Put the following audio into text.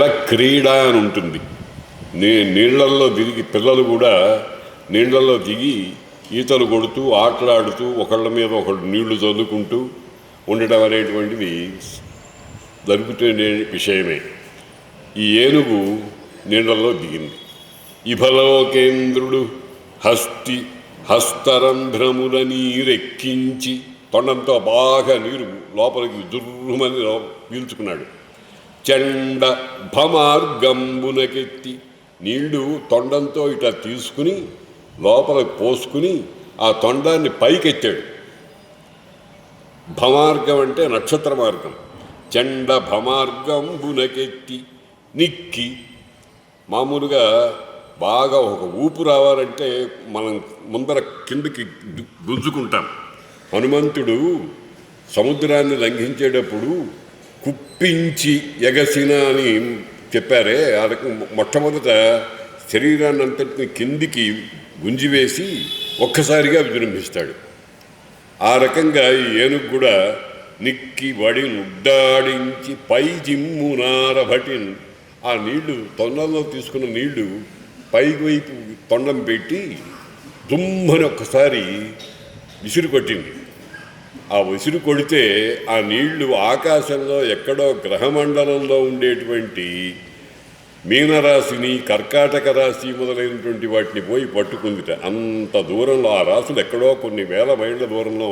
క్రీడ అని ఉంటుంది. నే నీళ్ళల్లో దిగి పిల్లలు కూడా నీళ్ళల్లో దిగి ఈతలు కొడుతూ ఆటలాడుతూ ఒకళ్ళ మీద ఒకళ్ళు నీళ్ళు చల్లుకుంటూ ఉండడం అనేటువంటిది జరుగుతున్న విషయమే. ఈ ఏనుగు నీళ్ళల్లో దిగింది. ఇభలోకేంద్రుడు హస్తి హస్తరంధ్రముల నీరెక్కించి తొండంతో బాగా నీరు లోపలికి దుర్రుమని లో- పీల్చుకున్నాడు చెండ భమార్గంబునకెత్తి నీళ్ళు తొండంతో ఇట్లా తీసుకుని లోపలికి పోసుకుని ఆ తొండాన్ని పైకెత్తాడు. భమార్గం అంటే నక్షత్ర మార్గం. చెండ భమార్గంబునకెత్తి నిక్కి మామూలుగా బాగా ఒక ఊపు రావాలంటే మనం ముందర కిందకి గుంజుకుంటాం. హనుమంతుడు సముద్రాన్ని లంఘించేటప్పుడు కుప్పించి ఎగసిన అని చెప్పారే. ఆ రకం మొట్టమొదట శరీరాన్ని అంతటిని కిందికి గుంజివేసి ఒక్కసారిగా విజృంభిస్తాడు. ఆ రకంగా ఈ ఏనుగు కూడా నిక్కి వడి నుడ్డాడించి పై జిమ్ము నారభటిన్ ఆ నీళ్ళు తొండంలో తీసుకున్న నీళ్ళు పైకి వైపు తొండం పెట్టి దుమ్మని ఒక్కసారి విసిరు కొట్టింది ఆ ఉసిరు కొడితే ఆ నీళ్ళు ఆకాశంలో ఎక్కడో గ్రహమండలంలో ఉండేటువంటి మీనరాశిని కర్కాటక రాశి మొదలైనటువంటి వాటిని పోయి పట్టుకుందిట. అంత దూరంలో ఆ రాశులు ఎక్కడో కొన్ని వేల మైళ్ళ దూరంలో